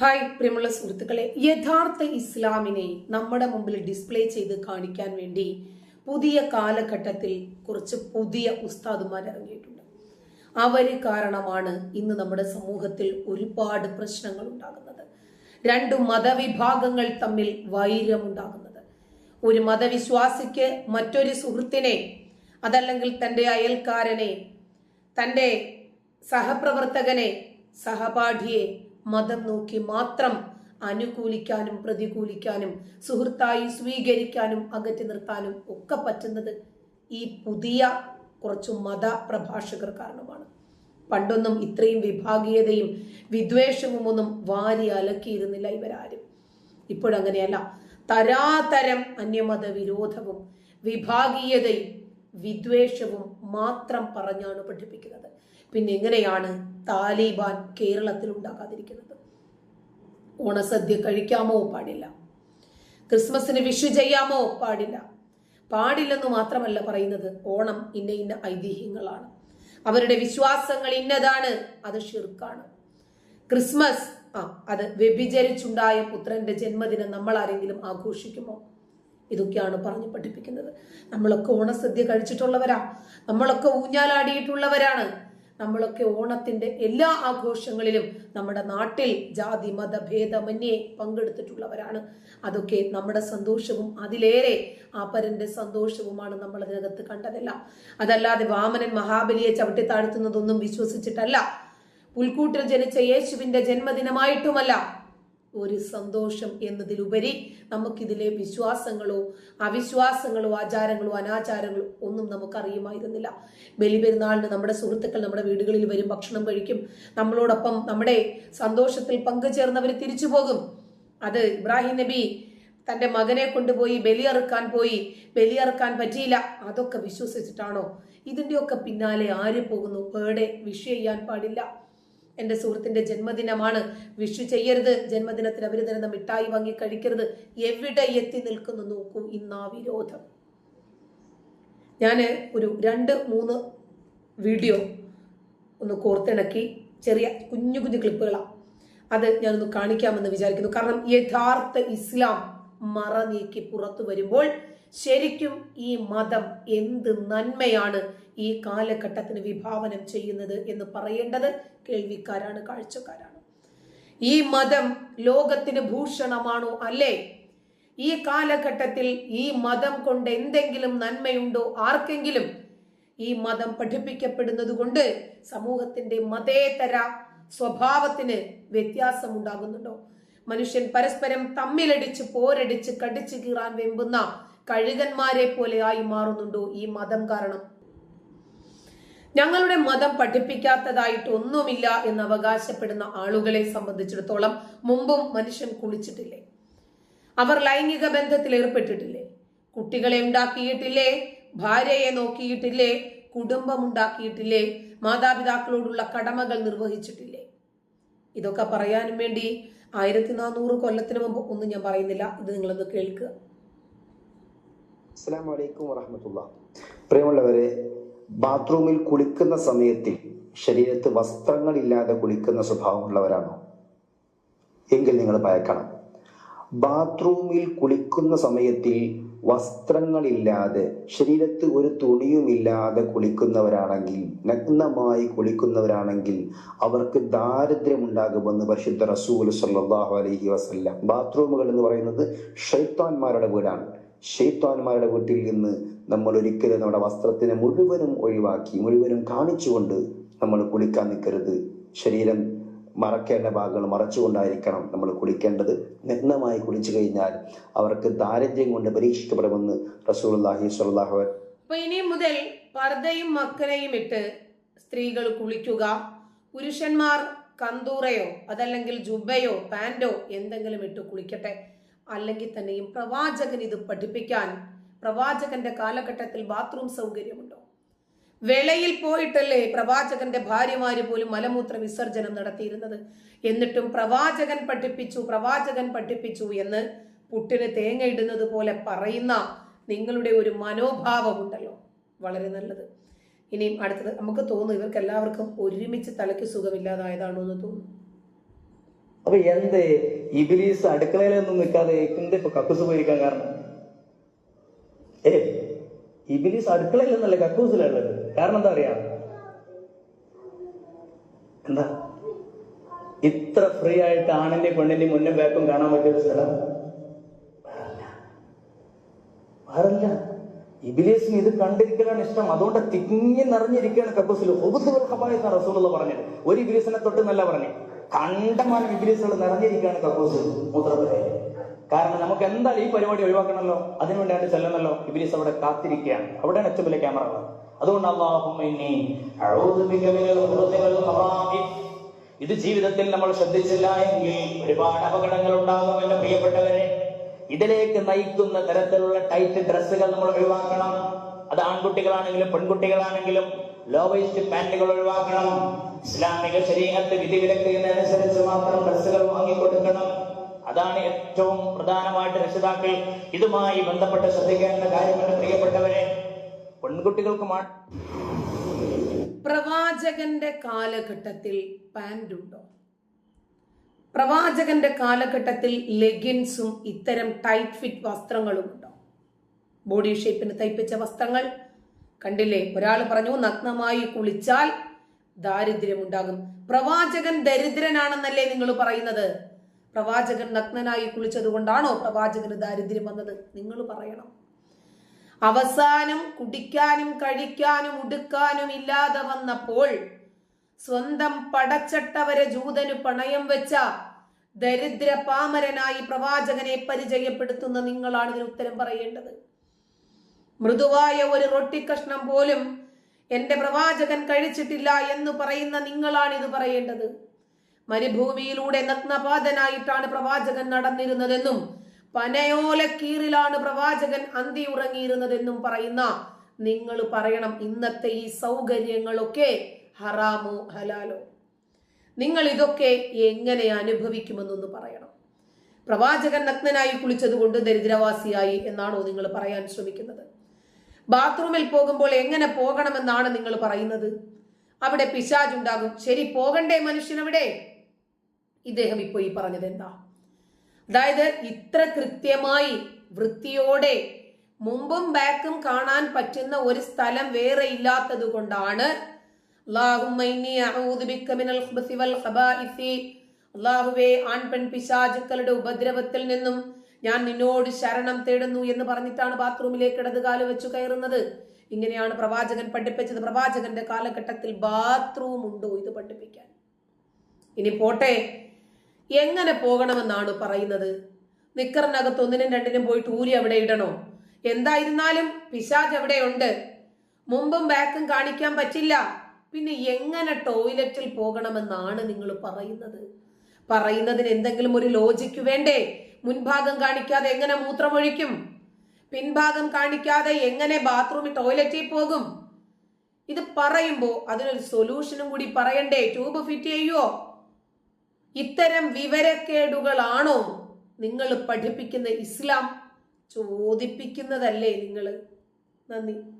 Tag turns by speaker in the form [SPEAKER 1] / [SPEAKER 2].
[SPEAKER 1] Hi പ്രിയമുള്ള സുഹൃത്തുക്കളെ. യഥാർത്ഥ ഇസ്ലാമിനെ നമ്മുടെ മുമ്പിൽ ഡിസ്പ്ലേ ചെയ്ത് കാണിക്കാൻ വേണ്ടി പുതിയ കാലഘട്ടത്തിൽ കുറച്ച് പുതിയ ഉസ്താദുമാർ ഇറങ്ങിയിട്ടുണ്ട്. അവർ കാരണമാണ് ഇന്ന് നമ്മുടെ സമൂഹത്തിൽ ഒരുപാട് പ്രശ്നങ്ങൾ ഉണ്ടാകുന്നത്. രണ്ടു മതവിഭാഗങ്ങൾ തമ്മിൽ വൈരമുണ്ടാകുന്നത് ഒരു മതവിശ്വാസിക്ക് മറ്റൊരു സുഹൃത്തിനെ അതല്ലെങ്കിൽ തന്റെ അയൽക്കാരനെ തന്റെ സഹപ്രവർത്തകനെ സഹപാഠിയെ മതം നോക്കി മാത്രം അനുകൂലിക്കാനും പ്രതികൂലിക്കാനും സുഹൃത്തായി സ്വീകരിക്കാനും അകറ്റി നിർത്താനും ഒക്കെ പറ്റുന്നത് ഈ പുതിയ കുറച്ചു മത പ്രഭാഷകർ കാരണമാണ്. പണ്ടൊന്നും ഇത്രയും വിഭാഗീയതയും വിദ്വേഷവും ഒന്നും വാരി അലക്കിയിരുന്നില്ല ഇവരാരും. ഇപ്പോഴങ്ങനെയല്ല തരാതരം അന്യമത വിരോധവും വിഭാഗീയതയും വിദ്വേഷവും മാത്രം പറഞ്ഞാണ് പഠിപ്പിക്കുന്നത്. പിന്നെ എങ്ങനെയാണ് താലിബാൻ കേരളത്തിൽ ഉണ്ടാകാതിരിക്കുന്നത് ഓണസദ്യ കഴിക്കാമോ? പാടില്ല. ക്രിസ്മസിന് വിഷു ചെയ്യാമോ? പാടില്ല. പാടില്ലെന്ന് മാത്രമല്ല പറയുന്നത് ഓണം ഇന്ന ഇന്ന ഐതിഹ്യങ്ങളാണ്. അവരുടെ വിശ്വാസങ്ങൾ ഇന്നതാണ്. അത് ഷിർക്കാണ് ക്രിസ്മസ് ആ അത് വ്യഭിചരിച്ചുണ്ടായ പുത്രന്റെ ജന്മദിനം നമ്മൾ ആരെങ്കിലും ആഘോഷിക്കുമോ? ഇതൊക്കെയാണ് പറഞ്ഞു പഠിപ്പിക്കുന്നത്. നമ്മളൊക്കെ ഓണസദ്യ കഴിച്ചിട്ടുള്ളവരാ. നമ്മളൊക്കെ ഊഞ്ഞാലാടിയിട്ടുള്ളവരാണ്. നമ്മളൊക്കെ ഓണത്തിന്റെ എല്ലാ ആഘോഷങ്ങളിലും നമ്മുടെ നാട്ടിൽ ജാതി മത ഭേദമന്യേ പങ്കെടുത്തിട്ടുള്ളവരാണ്. അതൊക്കെ നമ്മുടെ സന്തോഷവും അതിലേറെ ആ പരന്റെ സന്തോഷവുമാണ് നമ്മൾ അതിനകത്ത് കണ്ടതല്ല. അതല്ലാതെ വാമനൻ മഹാബലിയെ ചവിട്ടി താഴ്ത്തുന്നതൊന്നും വിശ്വസിച്ചിട്ടല്ല. പുൽക്കൂട്ടിൽ ജനിച്ച യേശുവിന്റെ ജന്മദിനമായിട്ടുമല്ല ഒരു സന്തോഷം എന്നതിലുപരി നമുക്കിതിലെ വിശ്വാസങ്ങളോ അവിശ്വാസങ്ങളോ ആചാരങ്ങളോ അനാചാരങ്ങളോ ഒന്നും നമുക്കറിയുമായിരുന്നില്ല. ബലിപെരുന്നാളിന് നമ്മുടെ സുഹൃത്തുക്കൾ നമ്മുടെ വീടുകളിൽ വരും ഭക്ഷണം കഴിക്കും. നമ്മളോടൊപ്പം നമ്മുടെ സന്തോഷത്തിൽ പങ്കുചേർന്നവർ തിരിച്ചു പോകും. അത് ഇബ്രാഹിം നബി തന്റെ മകനെ കൊണ്ടുപോയി ബലിയറുക്കാൻ പോയി. ബലിയറുക്കാൻ പറ്റിയില്ല. അതൊക്കെ വിശ്വസിച്ചിട്ടാണോ? ഇതിന്റെയൊക്കെ പിന്നാലെ ആര് പോകുന്നു? പേടെ വിഷ് ചെയ്യാൻ പാടില്ല. എന്റെ സുഹൃത്തിന്റെ ജന്മദിനമാണ്. വിഷു ചെയ്യരുത്. ജന്മദിനത്തിന് അവർ തരുന്ന മിഠായി വാങ്ങി കഴിക്കരുത്. എവിടെ എത്തി നിൽക്കുന്നു നോക്കൂ ഇന്നാ വിരോധം. ഞാൻ ഒരു രണ്ട് മൂന്ന് വീഡിയോ ഒന്ന് കോർത്തിണക്കി ചെറിയ കുഞ്ഞു കുഞ്ഞു ക്ലിപ്പുകളാണ് അത് ഞാനൊന്ന് കാണിക്കാമെന്ന് വിചാരിക്കുന്നു. കാരണം യഥാർത്ഥ ഇസ്ലാം മറ നീക്കി പുറത്തു വരുമ്പോൾ ശരിക്കും ഈ മതം എന്ത് നന്മയാണ് ഈ കാലഘട്ടത്തിന് വിഭാവനം ചെയ്യുന്നത് എന്ന് പറയേണ്ടത് കേൾവിക്കാരാണ് കാഴ്ചക്കാരാണ്. ഈ മതം ലോകത്തിന് ഭൂഷണമാണോ അല്ലേ? ഈ കാലഘട്ടത്തിൽ ഈ മതം കൊണ്ട് എന്തെങ്കിലും നന്മയുണ്ടോ? ആർക്കെങ്കിലും? ഈ മതം പഠിപ്പിക്കപ്പെടുന്നത് കൊണ്ട് സമൂഹത്തിന്റെ മതേതര സ്വഭാവത്തിന് വ്യത്യാസം ഉണ്ടാകുന്നുണ്ടോ മനുഷ്യൻ പരസ്പരം തമ്മിലടിച്ച് പോരടിച്ച് കടിച്ചു കീറാൻ വെമ്പുന്ന കഴുകന്മാരെ പോലെ ആയി മാറുന്നുണ്ടോ ഈ മതം കാരണം? ഞങ്ങളുടെ മതം പഠിപ്പിക്കാത്തതായിട്ട് ഒന്നുമില്ല എന്ന് അവകാശപ്പെടുന്ന ആളുകളെ സംബന്ധിച്ചിടത്തോളം മുമ്പും മനുഷ്യൻ കുളിച്ചിട്ടില്ലേ? അവർ ലൈംഗിക ബന്ധത്തിൽ ഏർപ്പെട്ടിട്ടില്ലേ? കുട്ടികളെ ഉണ്ടാക്കിയിട്ടില്ലേ? ഭാര്യയെ നോക്കിയിട്ടില്ലേ? കുടുംബം ഉണ്ടാക്കിയിട്ടില്ലേ മാതാപിതാക്കളോടുള്ള കടമകൾ നിർവഹിച്ചിട്ടില്ലേ? ഇതൊക്കെ പറയാനും വേണ്ടി ആയിരത്തി നാനൂറ് കൊല്ലത്തിന് മുമ്പ് ഒന്നും ഞാൻ പറയുന്നില്ല. ഇത് നിങ്ങളൊന്ന് കേൾക്കുക.
[SPEAKER 2] അസ്സാം വലൈക്കും വറഹമത്തുള്ള. പ്രിയമുള്ളവരെ ബാത്റൂമിൽ കുളിക്കുന്ന സമയത്തിൽ ശരീരത്ത് വസ്ത്രങ്ങളില്ലാതെ കുളിക്കുന്ന സ്വഭാവമുള്ളവരാണോ എങ്കിൽ നിങ്ങൾ ഭയക്കണം. ബാത്റൂമിൽ കുളിക്കുന്ന സമയത്തിൽ വസ്ത്രങ്ങളില്ലാതെ ശരീരത്ത് ഒരു തുണിയുമില്ലാതെ കുളിക്കുന്നവരാണെങ്കിൽ നഗ്നമായി കുളിക്കുന്നവരാണെങ്കിൽ അവർക്ക് ദാരിദ്ര്യമുണ്ടാകുമെന്ന് പരിശുദ്ധ റസൂൽ സല്ലാഹു അലഹി വസ്ല്ലാം ബാത്റൂമുകൾ എന്ന് പറയുന്നത് ഷൈത്താന്മാരുടെ വീടാണ്. ഷെയ്ത്താന്മാരുടെ വീട്ടിൽ നിന്ന് നമ്മൾ ഒരിക്കലും നമ്മുടെ വസ്ത്രത്തിനെ മുഴുവനും ഒഴിവാക്കി മുഴുവനും കാണിച്ചുകൊണ്ട് നമ്മൾ കുളിക്കാൻ നിൽക്കരുത്. ശരീരം മറക്കേണ്ട ഭാഗങ്ങൾ മറച്ചുകൊണ്ടായിരിക്കണം നമ്മൾ കുളിക്കേണ്ടത്. നഗ്നമായി കുളിച്ചു കഴിഞ്ഞാൽ അവർക്ക് ദാരിദ്ര്യം കൊണ്ട് പരീക്ഷിക്കപ്പെടുമെന്ന് റസൂൽഹി സ്വല്ലാഹു
[SPEAKER 1] അപ്പൊ ഇനി മുതൽ പർദ്ദയും മക്കരയും ഇട്ട് സ്ത്രീകൾ കുളിക്കുക. പുരുഷന്മാർ കന്തൂറയോ അതല്ലെങ്കിൽ ജുബയോ പാന്റോ എന്തെങ്കിലും ഇട്ട് കുളിക്കട്ടെ. അല്ലെങ്കിൽ തന്നെയും പ്രവാചകൻ ഇത് പഠിപ്പിക്കാൻ പ്രവാചകന്റെ കാലഘട്ടത്തിൽ ബാത്റൂം സൗകര്യമുണ്ടോ? വേളയിൽ പോയിട്ടല്ലേ പ്രവാചകന്റെ ഭാര്യമാര് പോലും മലമൂത്ര വിസർജനം നടത്തിയിരുന്നത്? എന്നിട്ടും പ്രവാചകൻ പഠിപ്പിച്ചു പ്രവാചകൻ പഠിപ്പിച്ചു എന്ന് പുട്ടിന് തേങ്ങ ഇടുന്നത് പോലെ പറയുന്ന നിങ്ങളുടെ ഒരു മനോഭാവമുണ്ടല്ലോ. വളരെ നല്ലത്. ഇനിയും അടുത്തത് നമുക്ക് തോന്നുന്നു ഇവർക്ക് എല്ലാവർക്കും ഒരുമിച്ച് തലയ്ക്ക് സുഖമില്ലാതായതാണോ എന്ന് തോന്നുന്നു.
[SPEAKER 3] അപ്പൊ എന്ത്? ഇബിലീസ് അടുക്കളയിലൊന്നും നിൽക്കാതെ എന്താ ഇപ്പൊ കക്കൂസ് പോയിരിക്കാൻ കാരണം. ഏ ഇബിലീസ് അടുക്കളയിലൊന്നല്ല കക്കൂസിലുള്ളത് കാരണം എന്താ പറയാ എന്താ? ഇത്ര ഫ്രീ ആയിട്ട് ആണിന്റെ പെണ്ണിന്റെ മുന്നും ബാക്കും കാണാൻ പറ്റിയ ഒരു സ്ഥലം. വേറല്ല. ഇബിലേസിന് ഇത് കണ്ടിരിക്കലാണ് ഇഷ്ടം. അതുകൊണ്ട് തിങ്ങി നിറഞ്ഞിരിക്കുകയാണ് കക്കൂസിൽ റസൂലുള്ള പറഞ്ഞത്. ഒരു ഇബിലീസിനെ തൊട്ട് നല്ല പറഞ്ഞു. കണ്ടമാനം ഇബിലീസുകൾ നിറഞ്ഞിരിക്കുകയാണ് കക്കൂസ് മൂത്രപ്പുരയിൽ. കാരണം നമുക്ക് എന്തായാലും ഈ പരിപാടി ഒഴിവാക്കണമല്ലോ? അതിനുവേണ്ടിയാണ് ചെല്ലണമല്ലോ? വിപരീസ് അവിടെ കാത്തിരിക്കുകയാണ്. അവിടെയാണ് ഏറ്റവും വലിയ ക്യാമറകൾ അതുകൊണ്ട് ഇത് ജീവിതത്തിൽ നമ്മൾ ശ്രദ്ധിച്ചില്ല എങ്കിൽ ഒരുപാട് അപകടങ്ങൾ ഉണ്ടാകും എന്റെ പ്രിയപ്പെട്ടവരെ. ഇതിലേക്ക് നയിക്കുന്ന തരത്തിലുള്ള ടൈറ്റ് ഡ്രസ്സുകൾ നമ്മൾ ഒഴിവാക്കണം. അത് ആൺകുട്ടികളാണെങ്കിലും പെൺകുട്ടികളാണെങ്കിലും ലോ വേസ്റ്റ് പാന്റുകൾ ഒഴിവാക്കണം. ഇസ്ലാമിക ശരീരത്തെ വിധി വിധിവിലക്കുന്നതനുസരിച്ച് മാത്രം ഡ്രസ്സുകൾ വാങ്ങിക്കൊടുക്കണം. അതാണ് ഏറ്റവും പ്രധാനമായിട്ട് രക്ഷിതാക്കൾ ഇതുമായി ബന്ധപ്പെട്ട് ശ്രദ്ധിക്കേണ്ട കാര്യമുണ്ട് പ്രിയപ്പെട്ടവരെ പെൺകുട്ടികൾക്ക്
[SPEAKER 1] പ്രവാചകന്റെ കാലഘട്ടത്തിൽ പാന്റ് ഉണ്ടോ പ്രവാചകന്റെ കാലഘട്ടത്തിൽ ലെഗിൻസും ഇത്തരം ടൈറ്റ് ഫിറ്റ് വസ്ത്രങ്ങളും ഉണ്ടോ ബോഡി ഷേപ്പിന് തയ്പ്പിച്ച വസ്ത്രങ്ങൾ കണ്ടില്ലേ? ഒരാൾ പറഞ്ഞു നഗ്നമായി കുളിച്ചാൽ ദാരിദ്ര്യമുണ്ടാകും. പ്രവാചകൻ ദരിദ്രനാണെന്നല്ലേ നിങ്ങൾ പറയുന്നത്? പ്രവാചകൻ നഗ്നനായി കുളിച്ചത് കൊണ്ടാണോ പ്രവാചകന് ദാരിദ്ര്യം വന്നത്? നിങ്ങൾ പറയണം. അവസാനം കുടിക്കാനും കഴിക്കാനും ഉടുക്കാനും ഇല്ലാതെ വന്നപ്പോൾ സ്വന്തം പടച്ചട്ടവരെ ജൂതന് പണയം വെച്ച ദരിദ്ര പാമരനായി പ്രവാചകനെ പരിചയപ്പെടുത്തുന്ന നിങ്ങളാണ് ഇതിന് ഉത്തരം പറയേണ്ടത്. മൃദുവായ ഒരു റൊട്ടി കഷ്ണം പോലും എന്റെ പ്രവാചകൻ കഴിച്ചിട്ടില്ല എന്ന് പറയുന്ന നിങ്ങളാണ് ഇത് പറയേണ്ടത്. മരുഭൂമിയിലൂടെ നഗ്നപാതനായിട്ടാണ് പ്രവാചകൻ നടന്നിരുന്നതെന്നും പനയോലക്കീറിലാണ് പ്രവാചകൻ അന്തി ഉറങ്ങിയിരുന്നതെന്നും പറയുന്ന നിങ്ങൾ പറയണം ഇന്നത്തെ ഈ സൗകര്യങ്ങളൊക്കെ ഹറാമോ ഹലാലോ? നിങ്ങൾ ഇതൊക്കെ എങ്ങനെ അനുഭവിക്കുമെന്നൊന്ന് പറയണം. പ്രവാചകൻ നഗ്നനായി കുളിച്ചതുകൊണ്ട് ദരിദ്രവാസിയായി എന്നാണോ നിങ്ങൾ പറയാൻ ശ്രമിക്കുന്നത്? ബാത്റൂമിൽ പോകുമ്പോൾ എങ്ങനെ പോകണമെന്നാണ് നിങ്ങൾ പറയുന്നത്? അവിടെ പിശാജ് ഉണ്ടാകും ശരി പോകണ്ടേ മനുഷ്യനവിടെ? ഇദ്ദേഹം ഇപ്പോൾ ഈ പറഞ്ഞത് എന്താ? അതായത് ഇത്ര കൃത്യമായി വൃത്തിയോടെ മുമ്പും ബാക്കും കാണാൻ പറ്റുന്ന ഒരു സ്ഥലം വേറെ ഇല്ലാത്തത് കൊണ്ടാണ് അല്ലാഹുവേ ആൺ പെൺ പിശാചുക്കളുടെ ഉപദ്രവത്തിൽ നിന്നും ഞാൻ നിന്നോട് ശരണം തേടുന്നു എന്ന് പറഞ്ഞിട്ടാണ് ബാത്റൂമിലേക്ക് ഇടതുകാൽ വെച്ചു കയറുന്നത്. ഇങ്ങനെയാണ് പ്രവാചകൻ പഠിപ്പിച്ചത്. പ്രവാചകന്റെ കാലഘട്ടത്തിൽ ബാത്റൂം ഉണ്ടോ ഇത് പഠിപ്പിക്കാൻ? ഇനി പോട്ടെ. എങ്ങനെ പോകണമെന്നാണ് പറയുന്നത്? നിക്കറിനകത്ത് ഒന്നിനും രണ്ടിനും പോയിട്ട് ഊരി അവിടെ ഇടണോ? എന്തായിരുന്നാലും പിശാജ് ഉണ്ട് മുമ്പും ബാക്കും കാണിക്കാൻ പറ്റില്ല. പിന്നെ എങ്ങനെ ടോയ്ലറ്റിൽ പോകണമെന്നാണ് നിങ്ങൾ പറയുന്നത്? പറയുന്നതിന് എന്തെങ്കിലും ഒരു ലോജിക്ക് വേണ്ടേ? മുൻഭാഗം കാണിക്കാതെ എങ്ങനെ മൂത്രമൊഴിക്കും? പിൻഭാഗം കാണിക്കാതെ എങ്ങനെ ബാത്റൂമിൽ ടോയ്ലറ്റിൽ പോകും? ഇത് പറയുമ്പോൾ അതിനൊരു സൊല്യൂഷനും കൂടി പറയണ്ടേ? ട്യൂബ് ഫിറ്റ് ചെയ്യുവോ? ഇത്തരം വിവരക്കേടുകളാണോ നിങ്ങൾ പഠിപ്പിക്കുന്ന ഇസ്ലാം? ചോദിപ്പിക്കുന്നതല്ലേ നിങ്ങൾ? നന്ദി.